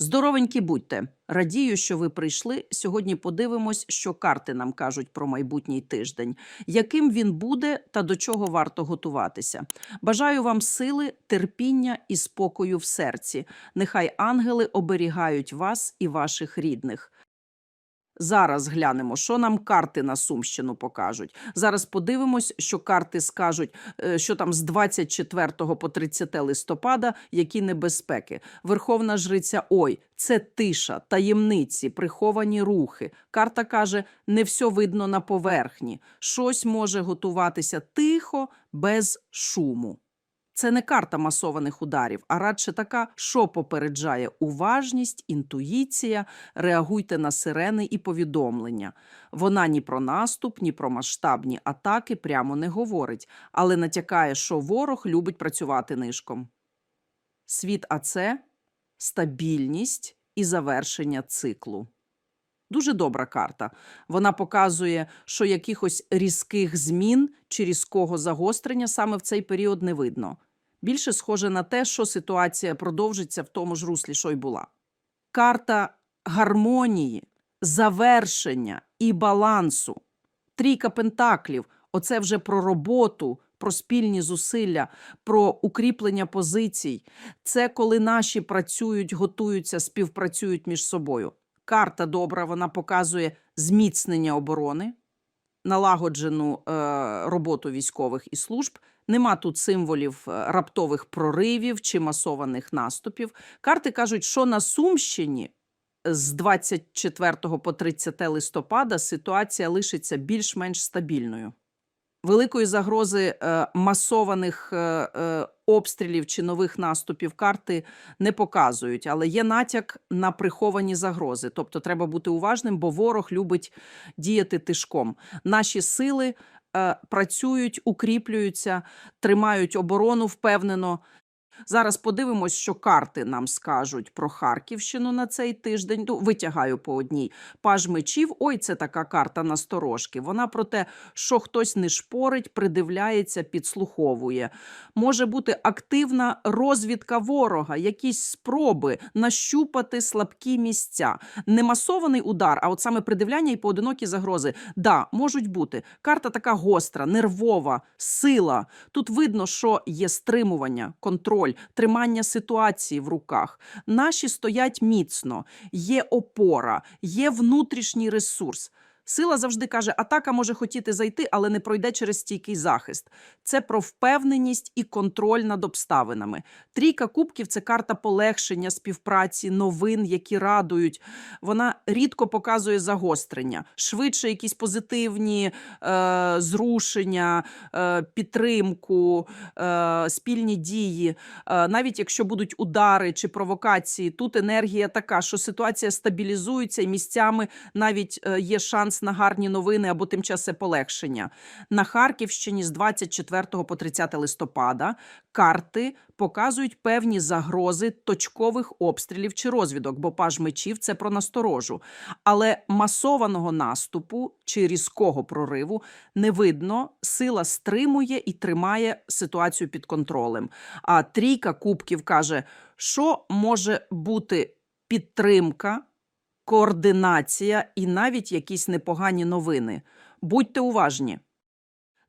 Здоровенькі будьте. Радію, що ви прийшли. Сьогодні подивимось, що карти нам кажуть про майбутній тиждень, яким він буде та до чого варто готуватися. Бажаю вам сили, терпіння і спокою в серці. Нехай ангели оберігають вас і ваших рідних. Зараз глянемо, що нам карти на Сумщину покажуть. Зараз подивимось, що карти скажуть, е, що там з 24 по 30 листопада, які небезпеки. Верховна жриця Ой, це тиша, таємниці, приховані рухи. Карта каже, не все видно на поверхні. Щось може готуватися тихо, без шуму. Це не карта масованих ударів, а радше така, що попереджає уважність, інтуїція, реагуйте на сирени і повідомлення. Вона ні про наступ, ні про масштабні атаки прямо не говорить, але натякає, що ворог любить працювати нишком. Світ АЦ – стабільність і завершення циклу. Дуже добра карта. Вона показує, що якихось різких змін чи різкого загострення саме в цей період не видно. Більше схоже на те, що ситуація продовжиться в тому ж руслі, що й була. Карта гармонії, завершення і балансу. Трійка пентаклів оце вже про роботу, про спільні зусилля, про укріплення позицій. Це коли наші працюють, готуються, співпрацюють між собою. Карта добра, вона показує зміцнення оборони, налагоджену е, роботу військових і служб. Нема тут символів е, раптових проривів чи масованих наступів. Карти кажуть, що на Сумщині з 24 по 30 листопада ситуація лишиться більш-менш стабільною. Великої загрози е, масованих е, обстрілів чи нових наступів карти не показують, але є натяк на приховані загрози. Тобто треба бути уважним, бо ворог любить діяти тишком. Наші сили працюють, укріплюються, тримають оборону впевнено. Зараз подивимось, що карти нам скажуть про Харківщину на цей тиждень. Ну, витягаю по одній. Паж мечів. Ой, це така карта насторожки. Вона про те, що хтось не шпорить, придивляється, підслуховує. Може бути активна розвідка ворога, якісь спроби нащупати слабкі місця. Не масований удар, а от саме придивляння і поодинокі загрози. Да, можуть бути. Карта така гостра, нервова, сила. Тут видно, що є стримування, контроль, тримання ситуації в руках. Наші стоять міцно, є опора, є внутрішній ресурс. Сила завжди каже, атака може хотіти зайти, але не пройде через стійкий захист. Це про впевненість і контроль над обставинами. Трійка кубків це карта полегшення, співпраці, новин, які радують. Вона рідко показує загострення, швидше якісь позитивні е, зрушення, е, підтримку, е, спільні дії. Е, навіть якщо будуть удари чи провокації, тут енергія така, що ситуація стабілізується і місцями навіть е, є шанс на гарні новини або тимчасове полегшення. На Харківщині з 24 по 30 листопада карти показують певні загрози точкових обстрілів чи розвідок, бо паж мечів це про насторожу. Але масованого наступу чи різкого прориву не видно. Сила стримує і тримає ситуацію під контролем. А трійка кубків каже, що може бути підтримка, координація і навіть якісь непогані новини. Будьте уважні.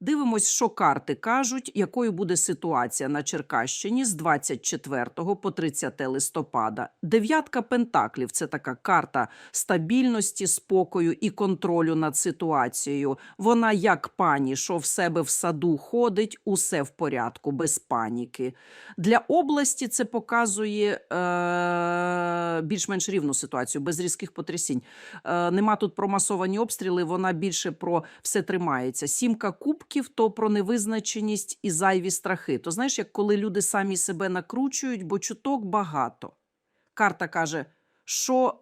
Дивимось, що карти кажуть, якою буде ситуація на Черкащині з 24 по 30 листопада. Дев'ятка пентаклів це така карта стабільності, спокою і контролю над ситуацією. Вона як пані, що в себе в саду ходить, усе в порядку, без паніки. Для області це показує е- більш-менш рівну ситуацію, без різких потрясінь. Е- нема тут про масовані обстріли, вона більше про все тримається. Сімка кубків то про невизначеність і зайві страхи. То знаєш, як коли люди самі себе накручують, бо чуток багато. Карта каже, що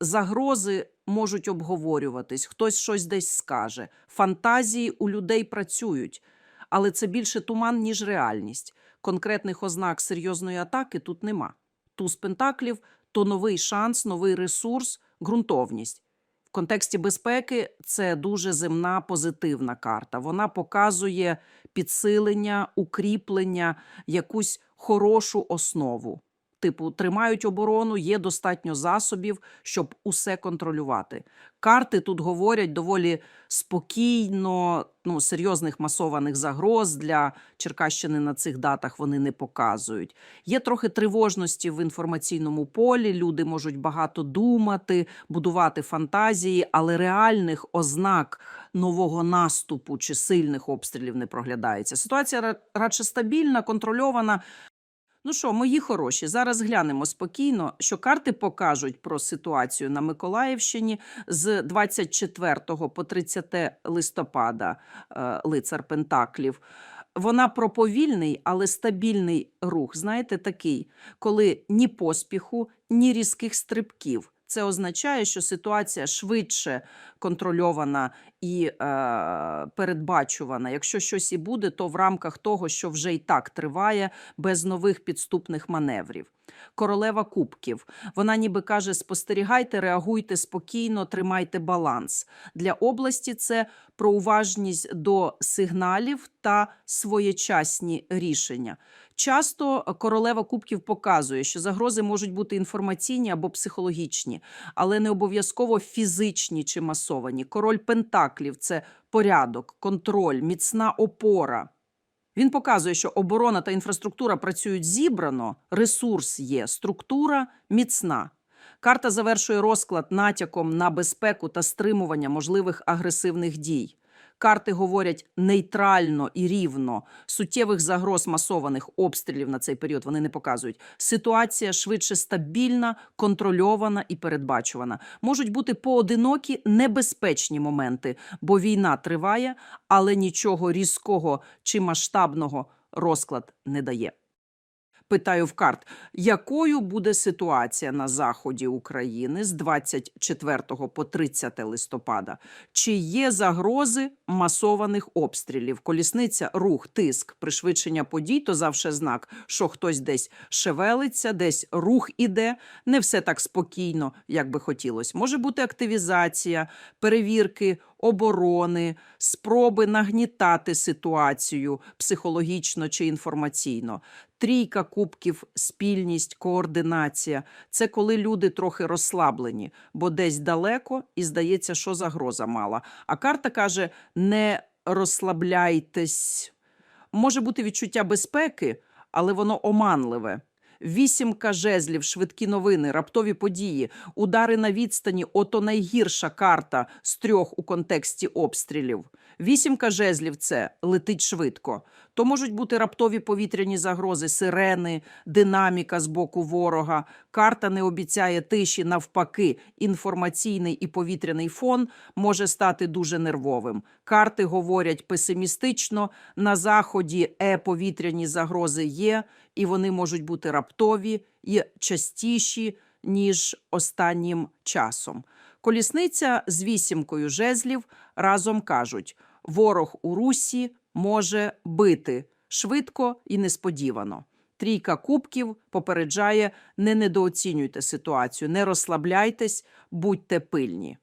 загрози можуть обговорюватись, хтось щось десь скаже. Фантазії у людей працюють, але це більше туман, ніж реальність. Конкретних ознак серйозної атаки тут нема. Туз пентаклів то новий шанс, новий ресурс, ґрунтовність. В контексті безпеки це дуже земна позитивна карта. Вона показує підсилення, укріплення, якусь хорошу основу. Типу, тримають оборону, є достатньо засобів, щоб усе контролювати. Карти тут говорять доволі спокійно, ну, серйозних масованих загроз для Черкащини на цих датах вони не показують. Є трохи тривожності в інформаційному полі. Люди можуть багато думати, будувати фантазії, але реальних ознак нового наступу чи сильних обстрілів не проглядається. Ситуація ра- радше стабільна, контрольована. Ну що, мої хороші, зараз глянемо спокійно, що карти покажуть про ситуацію на Миколаївщині з 24 по 30 листопада е, лицар Пентаклів. Вона про повільний, але стабільний рух. Знаєте, такий, коли ні поспіху, ні різких стрибків. Це означає, що ситуація швидше контрольована і е, передбачувана. Якщо щось і буде, то в рамках того, що вже і так триває, без нових підступних маневрів. Королева кубків. Вона ніби каже: спостерігайте, реагуйте спокійно, тримайте баланс. Для області це про уважність до сигналів та своєчасні рішення. Часто королева кубків показує, що загрози можуть бути інформаційні або психологічні, але не обов'язково фізичні чи масовані. Король пентаклів це порядок, контроль, міцна опора. Він показує, що оборона та інфраструктура працюють зібрано, ресурс є, структура міцна. Карта завершує розклад натяком на безпеку та стримування можливих агресивних дій. Карти говорять нейтрально і рівно. Суттєвих загроз масованих обстрілів на цей період вони не показують. Ситуація швидше стабільна, контрольована і передбачувана. Можуть бути поодинокі небезпечні моменти, бо війна триває, але нічого різкого чи масштабного розклад не дає. Питаю в карт, якою буде ситуація на заході України з 24 по 30 листопада? Чи є загрози масованих обстрілів? Колісниця, рух, тиск, пришвидшення подій то завше знак, що хтось десь шевелиться, десь рух іде. Не все так спокійно, як би хотілося. Може бути активізація, перевірки оборони, спроби нагнітати ситуацію психологічно чи інформаційно. Трійка кубків, спільність, координація це коли люди трохи розслаблені, бо десь далеко і здається, що загроза мала. А карта каже: не розслабляйтесь. Може бути відчуття безпеки, але воно оманливе. Вісімка жезлів, швидкі новини, раптові події, удари на відстані ото найгірша карта з трьох у контексті обстрілів. Вісімка жезлів це летить швидко. То можуть бути раптові повітряні загрози, сирени, динаміка з боку ворога. Карта не обіцяє тиші, навпаки, інформаційний і повітряний фон може стати дуже нервовим. Карти говорять песимістично, на заході е-повітряні загрози є, і вони можуть бути раптові і частіші, ніж останнім часом. Колісниця з вісімкою жезлів разом кажуть: ворог у русі може бити швидко і несподівано. Трійка кубків попереджає: не недооцінюйте ситуацію, не розслабляйтесь, будьте пильні.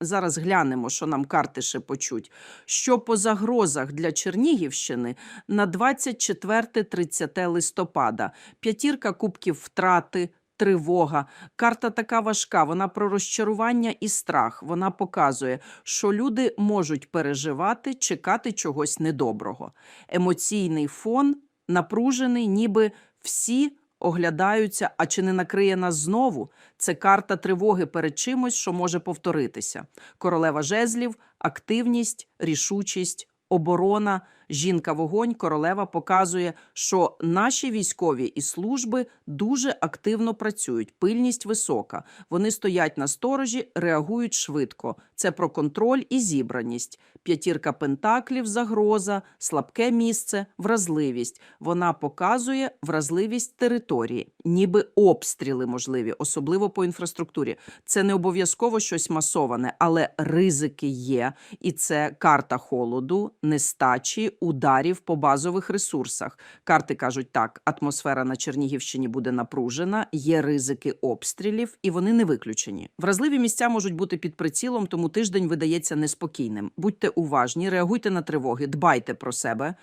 Зараз глянемо, що нам карти ще почуть. Що по загрозах для Чернігівщини на 24-30 листопада. П'ятірка кубків втрати, тривога. Карта така важка, вона про розчарування і страх. Вона показує, що люди можуть переживати, чекати чогось недоброго. Емоційний фон напружений, ніби всі оглядаються, а чи не накриє нас знову? Це карта тривоги перед чимось, що може повторитися. Королева жезлів, активність, рішучість, оборона, жінка вогонь, королева показує, що наші військові і служби дуже активно працюють. Пильність висока. Вони стоять на сторожі, реагують швидко. Це про контроль і зібраність. П'ятірка пентаклів, загроза, слабке місце, вразливість. Вона показує вразливість території, ніби обстріли можливі, особливо по інфраструктурі. Це не обов'язково щось масоване, але ризики є. І це карта холоду, нестачі, ударів по базових ресурсах. Карти кажуть так: атмосфера на Чернігівщині буде напружена, є ризики обстрілів, і вони не виключені. Вразливі місця можуть бути під прицілом, тому тиждень видається неспокійним. Будьте уважні, реагуйте на тривоги, дбайте про себе.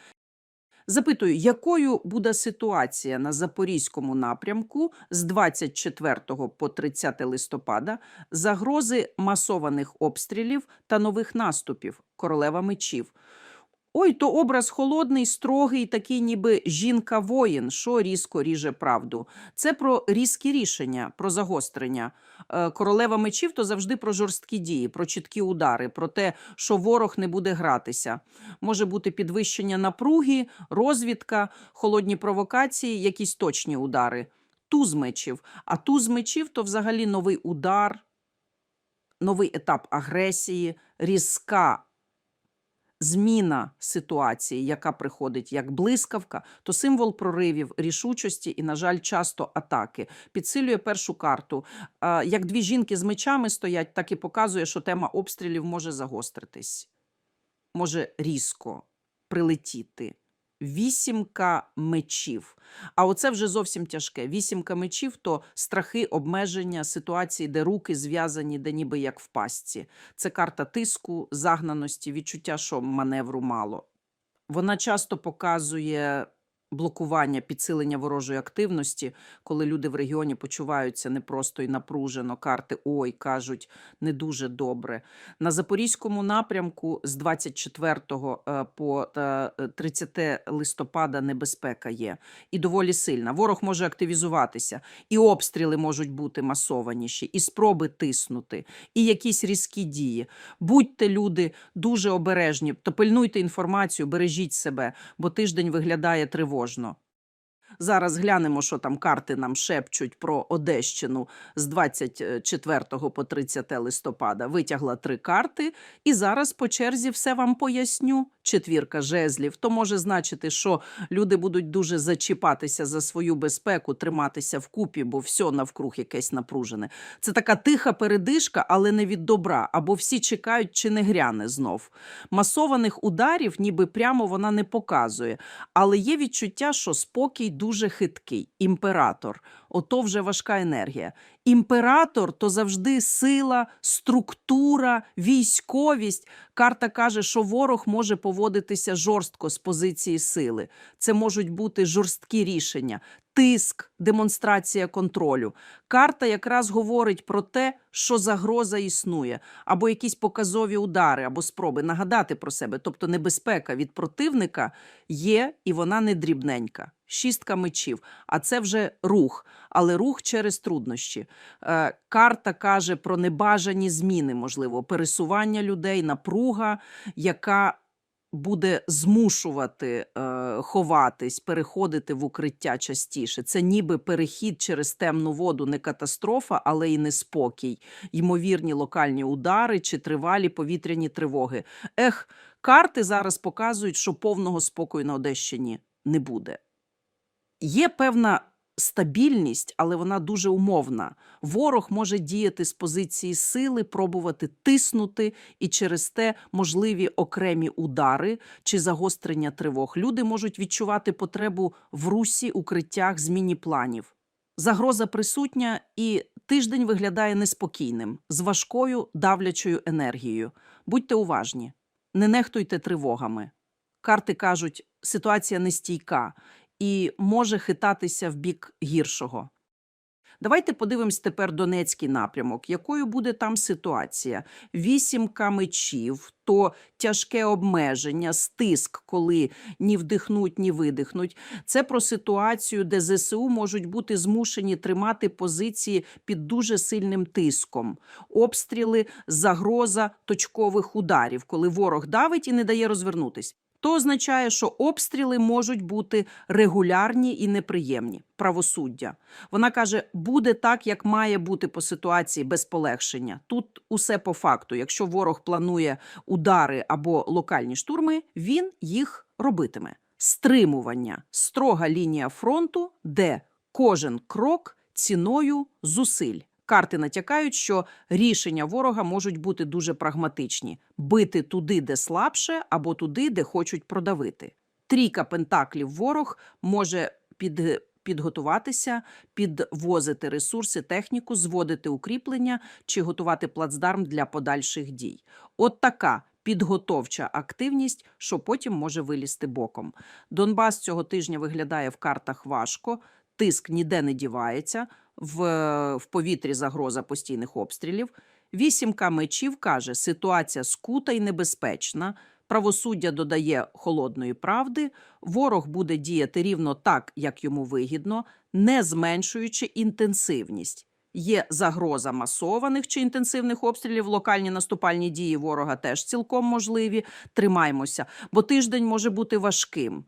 Запитую, якою буде ситуація на Запорізькому напрямку з 24 по 30 листопада, загрози масованих обстрілів та нових наступів, королева мечів. Ой, то образ холодний, строгий, такий ніби жінка-воїн, що різко ріже правду. Це про різкі рішення, про загострення. Е, Королева мечів то завжди про жорсткі дії, про чіткі удари, про те, що ворог не буде гратися. Може бути підвищення напруги, розвідка, холодні провокації, якісь точні удари. Туз мечів. А туз мечів то взагалі новий удар, новий етап агресії, різка зміна ситуації, яка приходить як блискавка, то символ проривів, рішучості і, на жаль, часто атаки. Підсилює першу карту. Як дві жінки з мечами стоять, так і показує, що тема обстрілів може загостритись, може різко прилетіти. Вісімка мечів. А оце вже зовсім тяжке. Вісімка мечів то страхи, обмеження, ситуації, де руки зв'язані, де ніби як в пастці. Це карта тиску, загнаності, відчуття, що маневру мало. Вона часто показує блокування, підсилення ворожої активності, коли люди в регіоні почуваються непросто і напружено. Карти ой кажуть не дуже добре. На Запорізькому напрямку з 24 е, по е, 30 листопада небезпека є і доволі сильна. Ворог може активізуватися, і обстріли можуть бути масованіші, і спроби тиснути, і якісь різкі дії. Будьте люди дуже обережні, то пильнуйте інформацію, бережіть себе, бо тиждень виглядає тривожно кожного. Зараз глянемо, що там карти нам шепчуть про Одещину з 24 по 30 листопада. Витягла три карти, і зараз по черзі все вам поясню. Четвірка жезлів. То може значити, що люди будуть дуже зачіпатися за свою безпеку, триматися вкупі, бо все навкруг якесь напружене. Це така тиха передишка, але не від добра, або всі чекають, чи не гряне знов. Масованих ударів, ніби прямо вона не показує, але є відчуття, що спокій дуже хиткий. Імператор. Ото вже важка енергія. Імператор то завжди сила, структура, військовість. Карта каже, що ворог може поводитися жорстко з позиції сили. Це можуть бути жорсткі рішення, тиск, демонстрація контролю. Карта якраз говорить про те, що загроза існує, або якісь показові удари, або спроби нагадати про себе. Тобто небезпека від противника є, і вона не дрібненька. Шістка мечів, а це вже рух, але рух через труднощі. Е, карта каже про небажані зміни, можливо, пересування людей, напруга, яка буде змушувати е, ховатись, переходити в укриття частіше. Це ніби перехід через темну воду, не катастрофа, але й неспокій, ймовірні локальні удари чи тривалі повітряні тривоги. Ех, карти зараз показують, що повного спокою на Одещині не буде. Є певна стабільність, але вона дуже умовна. Ворог може діяти з позиції сили, пробувати тиснути, і через те можливі окремі удари чи загострення тривог. Люди можуть відчувати потребу в русі, укриттях, зміні планів. Загроза присутня, і тиждень виглядає неспокійним, з важкою давлячою енергією. Будьте уважні, не нехтуйте тривогами. Карти кажуть, ситуація нестійка і може хитатися в бік гіршого. Давайте подивимось тепер Донецький напрямок. Якою буде там ситуація? Вісімка мечів, то тяжке обмеження, стиск, коли ні вдихнуть, ні видихнуть. Це про ситуацію, де ЗСУ можуть бути змушені тримати позиції під дуже сильним тиском. Обстріли, загроза точкових ударів, коли ворог давить і не дає розвернутись. То означає, що обстріли можуть бути регулярні і неприємні. Правосуддя. Вона каже, буде так, як має бути по ситуації без полегшення. Тут усе по факту. Якщо ворог планує удари або локальні штурми, він їх робитиме. Стримування строга лінія фронту, де кожен крок ціною зусиль. Карти натякають, що рішення ворога можуть бути дуже прагматичні: бити туди, де слабше, або туди, де хочуть продавити. Трійка пентаклів ворог може під, підготуватися, підвозити ресурси, техніку, зводити укріплення чи готувати плацдарм для подальших дій. От така підготовча активність, що потім може вилізти боком. Донбас цього тижня виглядає в картах важко, тиск ніде не дівається, в, в повітрі загроза постійних обстрілів. Вісімка мечів каже, ситуація скута і небезпечна. Правосуддя додає холодної правди, ворог буде діяти рівно так, як йому вигідно, не зменшуючи інтенсивність. Є загроза масованих чи інтенсивних обстрілів. Локальні наступальні дії ворога теж цілком можливі. Тримаймося, бо тиждень може бути важким.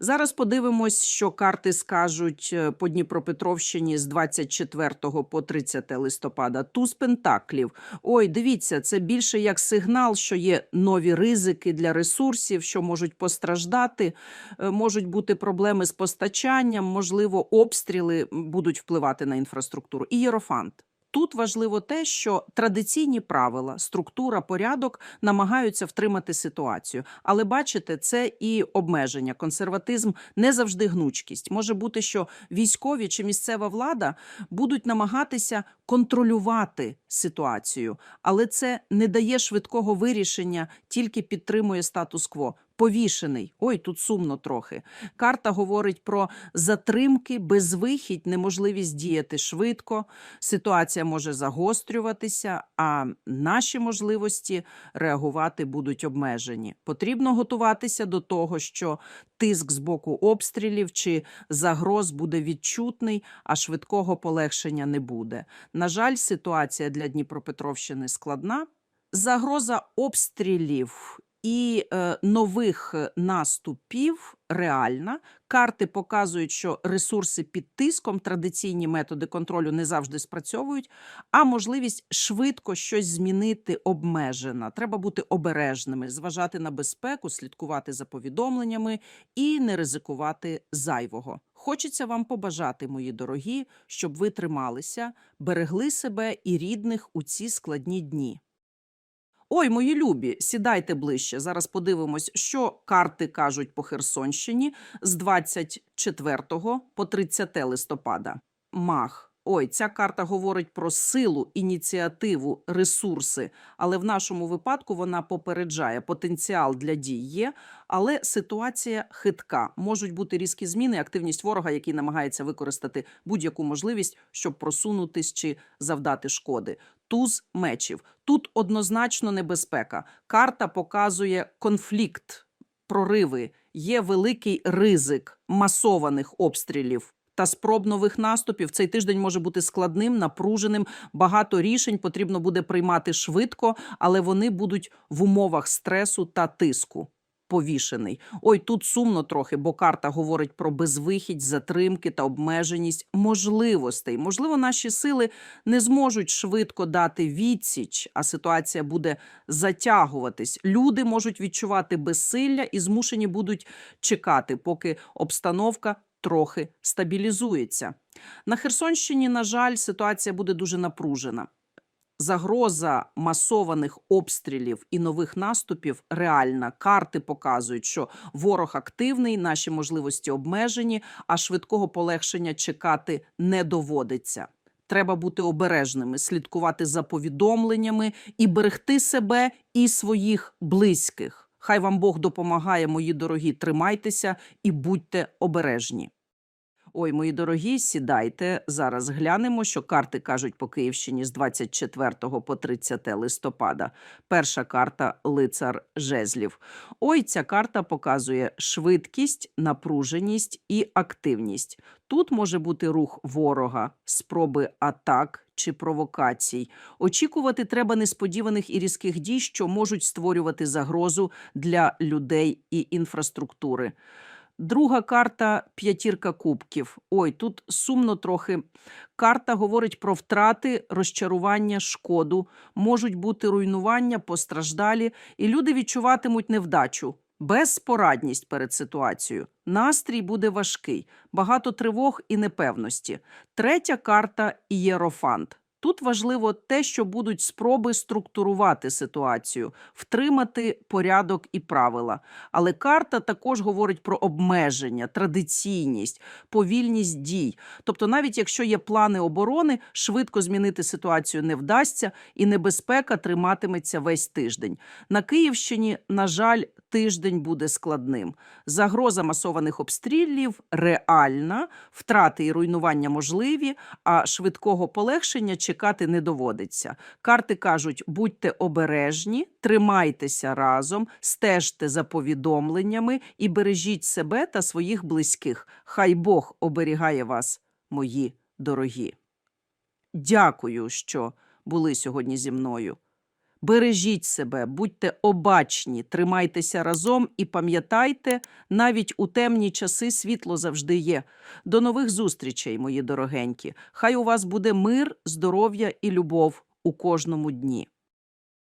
Зараз подивимось, що карти скажуть е, по Дніпропетровщині з 24 по 30 листопада. Туз пентаклів. Ой, дивіться, це більше як сигнал, що є нові ризики для ресурсів, що можуть постраждати, е, можуть бути проблеми з постачанням, можливо, обстріли будуть впливати на інфраструктуру. І єрофант. Тут важливо те, що традиційні правила, структура, порядок намагаються втримати ситуацію. Але бачите, це і обмеження, консерватизм, не завжди гнучкість. Може бути, що військові чи місцева влада будуть намагатися контролювати ситуацію, але це не дає швидкого вирішення, тільки підтримує статус-кво. Повішений. Ой, тут сумно трохи. Карта говорить про затримки, безвихідь, неможливість діяти швидко. Ситуація може загострюватися, а наші можливості реагувати будуть обмежені. Потрібно готуватися до того, що тиск з боку обстрілів чи загроз буде відчутний, а швидкого полегшення не буде. На жаль, ситуація для Дніпропетровщини складна. Загроза обстрілів і е, нових е, наступів реальна. Карти показують, що ресурси під тиском, традиційні методи контролю не завжди спрацьовують, а можливість швидко щось змінити обмежена. Треба бути обережними, зважати на безпеку, слідкувати за повідомленнями і не ризикувати зайвого. Хочеться вам побажати, мої дорогі, щоб ви трималися, берегли себе і рідних у ці складні дні. Ой, мої любі, сідайте ближче. Зараз подивимось, що карти кажуть по Херсонщині з 24 по 30 листопада. Мах. Ой, ця карта говорить про силу, ініціативу, ресурси, але в нашому випадку вона попереджає потенціал для дій є, але ситуація хитка. Можуть бути різкі зміни, активність ворога, який намагається використати будь-яку можливість, щоб просунутись чи завдати шкоди. Туз мечів. Тут однозначно небезпека. Карта показує конфлікт, прориви. Є великий ризик масованих обстрілів. Та спроб нових наступів цей тиждень може бути складним, напруженим. Багато рішень потрібно буде приймати швидко, але вони будуть в умовах стресу та тиску. Повішений. Ой, тут сумно трохи, бо карта говорить про безвихідь, затримки та обмеженість можливостей. Можливо, наші сили не зможуть швидко дати відсіч, а ситуація буде затягуватись. Люди можуть відчувати безсилля і змушені будуть чекати, поки обстановка трохи стабілізується. На Херсонщині, на жаль, ситуація буде дуже напружена. Загроза масованих обстрілів і нових наступів реальна. Карти показують, що ворог активний, наші можливості обмежені, а швидкого полегшення чекати не доводиться. Треба бути обережними, слідкувати за повідомленнями і берегти себе і своїх близьких. Хай вам Бог допомагає, мої дорогі. Тримайтеся і будьте обережні. Ой, мої дорогі, сідайте. Зараз глянемо, що карти кажуть по Київщині з 24 по 30 листопада. Перша карта лицар жезлів. Ой, ця карта показує швидкість, напруженість і активність. Тут може бути рух ворога, спроби атак чи провокацій. Очікувати треба несподіваних і різких дій, що можуть створювати загрозу для людей і інфраструктури. Друга карта п'ятірка кубків. Ой, тут сумно трохи. Карта говорить про втрати, розчарування, шкоду, можуть бути руйнування, постраждалі, і люди відчуватимуть невдачу, безпорадність перед ситуацією. Настрій буде важкий, багато тривог і непевності. Третя карта ієрофант. Тут важливо те, що будуть спроби структурувати ситуацію, втримати порядок і правила. Але карта також говорить про обмеження, традиційність, повільність дій. Тобто, навіть якщо є плани оборони, швидко змінити ситуацію не вдасться, і небезпека триматиметься весь тиждень. На Київщині, на жаль, тиждень буде складним. Загроза масованих обстрілів реальна, втрати і руйнування можливі, а швидкого полегшення чекати не доводиться. Карти кажуть: будьте обережні, тримайтеся разом, стежте за повідомленнями і бережіть себе та своїх близьких. Хай Бог оберігає вас, мої дорогі. Дякую, що були сьогодні зі мною. Бережіть себе, будьте обачні, тримайтеся разом і пам'ятайте, навіть у темні часи світло завжди є. До нових зустрічей, мої дорогенькі. Хай у вас буде мир, здоров'я і любов у кожному дні.